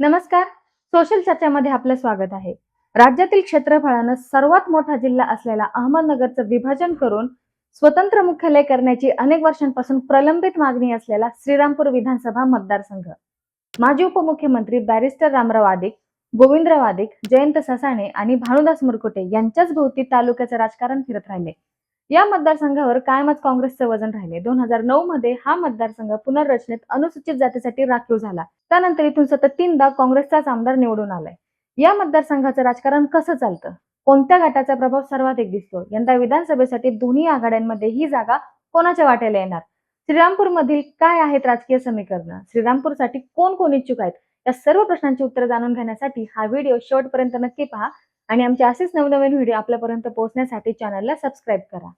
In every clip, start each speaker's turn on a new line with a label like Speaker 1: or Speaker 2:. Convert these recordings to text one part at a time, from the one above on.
Speaker 1: नमस्कार. सोशल चर्चामध्ये आपलं स्वागत आहे. राज्यातील क्षेत्रफळानं सर्वात मोठा जिल्हा असलेला अहमदनगरचं विभाजन करून स्वतंत्र मुख्यालय करण्याची अनेक वर्षांपासून प्रलंबित मागणी असलेला श्रीरामपूर विधानसभा मतदारसंघ. माजी उपमुख्यमंत्री बॅरिस्टर रामराव आदिक गोविंदराव आदिक जयंत ससाणे आणि भानुदास मुरकुटे यांच्याच भोवती तालुक्याचं राजकारण फिरत राहिले. या मतदारसंघावर कायमच काँग्रेसचं वजन राहिले. दोन हजार नऊ मध्ये हा मतदारसंघ पुनर्रचनेत अनुसूचित जातीसाठी राखीव झाला. त्यानंतर इथून सतत तीनदा काँग्रेसचाच आमदार निवडून आलाय. या मतदारसंघाचं राजकारण कसं चालतं? कोणत्या गटाचा प्रभाव सर्वाधिक दिसतो? यंदा विधानसभेसाठी दोन्ही आघाड्यांमध्ये ही जागा कोणाच्या वाट्याला येणार? श्रीरामपूर मधील काय आहेत राजकीय समीकरण? श्रीरामपूरसाठी कोण कोण इच्छुक आहेत? या सर्व प्रश्नांची उत्तरं जाणून घेण्यासाठी हा व्हिडिओ शेवटपर्यंत नक्की पहा. आणि आमचे असेच नवनवीन व्हिडिओ आपल्यापर्यंत पोहोचण्यासाठी चॅनलला सबस्क्राईब करा.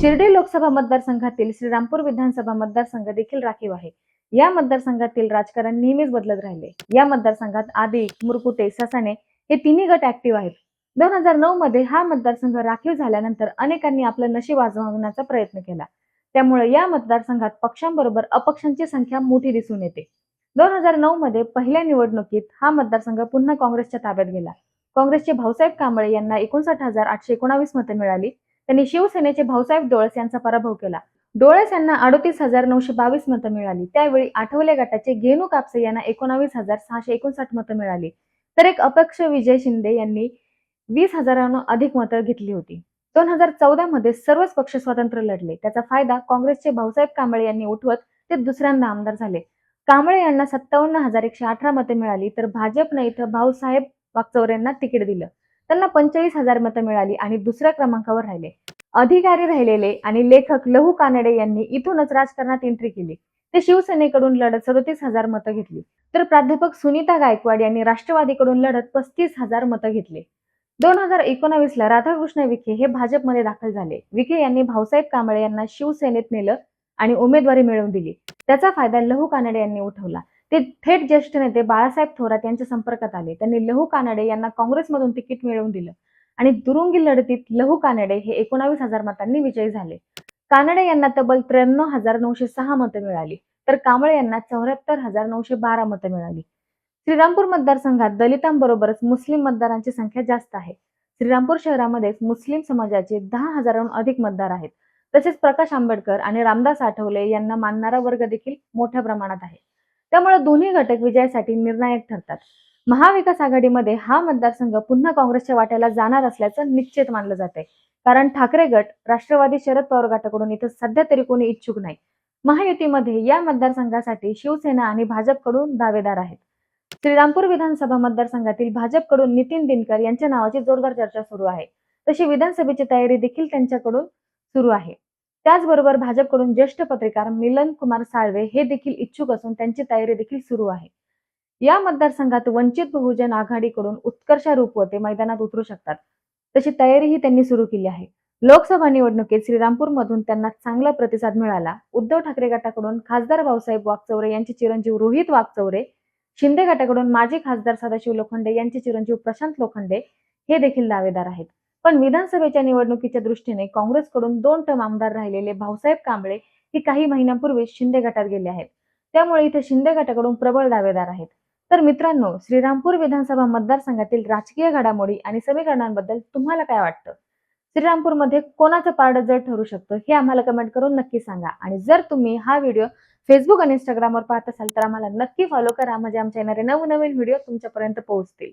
Speaker 1: शिर्डी लोकसभा मतदारसंघातील श्रीरामपूर विधानसभा मतदारसंघ देखील राखीव आहे. या मतदारसंघातील राजकारण नेहमीच बदलत राहिले. या मतदारसंघात आदी मुरकुटे ससाणे हे तिन्ही गट ऍक्टिव्ह आहेत. दोन हजार नऊ मध्ये हा मतदारसंघ राखीव झाल्यानंतर अनेकांनी आपलं नशीब आजमावण्याचा प्रयत्न केला. त्यामुळे या मतदारसंघात पक्षांबरोबर अपक्षांची संख्या मोठी दिसून येते. दोन हजार नऊ मध्ये पहिल्या निवडणुकीत हा मतदारसंघ पुन्हा काँग्रेसच्या ताब्यात गेला. काँग्रेसचे भाऊसाहेब कांबळे यांना एकोणसाठ हजार आठशे एकोणावीस मतं मिळाली. त्यांनी शिवसेनेचे भाऊसाहेब डोळस यांचा पराभव केला. डोळस यांना अडोतीस हजार नऊशे बावीस मतं मिळाली. त्यावेळी आठवले गटाचे गेनू कापसे यांना एकोणावीस हजार सहाशे एकोणसाठ मतं मिळाली. तर एक अपक्ष विजय शिंदे यांनी वीस हजारांहून अधिक मतं घेतली होती. दोन हजार चौदा मध्ये सर्वच पक्ष स्वतंत्र लढले. त्याचा फायदा काँग्रेसचे भाऊसाहेब कांबळे यांनी उठवत ते दुसऱ्यांदा आमदार झाले. कांबळे यांना सत्तावन्न हजार एकशे अठरा मतं मिळाली. तर भाजपने इथं भाऊसाहेब वागचौरेंना तिकीट दिलं. त्यांना पंचेचाळीस हजार मतं मिळाली आणि दुसऱ्या क्रमांकावर राहिले. अधिकारी राहिलेले आणि लेखक लहू कानडे यांनी इथूनच राजकारणात एंट्री केली. ते शिवसेनेकडून लढत सदोतीस हजार मतं घेतली. तर प्राध्यापक सुनीता गायकवाड यांनी राष्ट्रवादीकडून लढत पस्तीस हजार मतं घेतली. दोन हजार एकोणावीस ला राधाकृष्ण विखे हे भाजपमध्ये दाखल झाले. विखे यांनी भाऊसाहेब कांबळे यांना शिवसेनेत नेलं आणि उमेदवारी मिळवून दिली. त्याचा फायदा लहू कानडे यांनी उठवला. ते थेट ज्येष्ठ नेते बाळासाहेब थोरात यांच्या संपर्कात आले. त्यांनी लहू कानडे यांना काँग्रेसमधून तिकीट मिळवून दिलं. आणि दुरुंगी लढतीत लहू कानडे हे एकोणावीस हजार मतांनी विजयी झाले. कानडे यांना तब्बल त्र्याण्णव हजार नऊशे सहा मतं मिळाली. तर कांबळे यांना चौऱ्याहत्तर हजार नऊशे बारा मतं मिळाली. श्रीरामपूर मतदारसंघात दलितांबरोबरच मुस्लिम मतदारांची संख्या जास्त आहे. श्रीरामपूर शहरामध्येच मुस्लिम समाजाचे दहा हजारांहून अधिक मतदार आहेत. तसेच प्रकाश आंबेडकर आणि रामदास आठवले यांना मानणारा वर्ग देखील मोठ्या प्रमाणात आहे. त्यामुळे दोन्ही घटक विजयासाठी निर्णायक ठरतात. महाविकास आघाडीमध्ये हा मतदारसंघ पुन्हा काँग्रेसच्या वाट्याला जाणार असल्याचं निश्चित मानलं जाते कारण ठाकरे गट राष्ट्रवादी शरद पवार गटाकडून इथं सध्या तरी कोणी इच्छुक नाही. महायुतीमध्ये या मतदारसंघासाठी शिवसेना आणि भाजपकडून दावेदार आहेत. श्रीरामपूर विधानसभा मतदारसंघातील भाजपकडून नितीन दिनकर यांच्या नावाची जोरदार चर्चा सुरू आहे. तशी विधानसभेची तयारी देखील त्यांच्याकडून सुरू आहे. त्याचबरोबर भाजपकडून ज्येष्ठ पत्रकार मिलन कुमार साळवे हे देखील इच्छुक असून त्यांची तयारी देखील सुरू आहे. या मतदारसंघात वंचित बहुजन आघाडीकडून उत्कर्षा रूपवते मैदानात उतरू शकतात. तशी तयारीही त्यांनी सुरू केली आहे. लोकसभा निवडणुकीत श्रीरामपूर मधून त्यांना चांगला प्रतिसाद मिळाला. उद्धव ठाकरे गटाकडून खासदार भाऊसाहेब वागचौरे यांचे चिरंजीव रोहित वागचौरे शिंदे गटाकडून माजी खासदार सदाशिव लोखंडे यांचे चिरंजीव प्रशांत लोखंडे हे देखील दावेदार आहेत. पण विधानसभेच्या निवडणुकीच्या दृष्टीने काँग्रेसकडून दोन टर्म आमदार राहिलेले भाऊसाहेब कांबळे हे काही महिन्यांपूर्वी शिंदे गटात गेले आहेत. त्यामुळे इथे शिंदे गटाकडून प्रबळ दावेदार आहेत. तर मित्रांनो श्रीरामपूर विधानसभा मतदारसंघातील राजकीय घडामोडी आणि समीकरणांबद्दल तुम्हाला काय वाटतं? श्रीरामपूरमध्ये कोणाचं पारड जड ठरू शकतं हे आम्हाला कमेंट करून नक्की सांगा. आणि जर तुम्ही हा व्हिडिओ फेसबुक आणि इंस्टाग्रामवर पाहत असाल तर आम्हाला नक्की फॉलो करा. म्हणजे आमच्या येणारे नवनवीन व्हिडिओ तुमच्यापर्यंत पोहोचतील.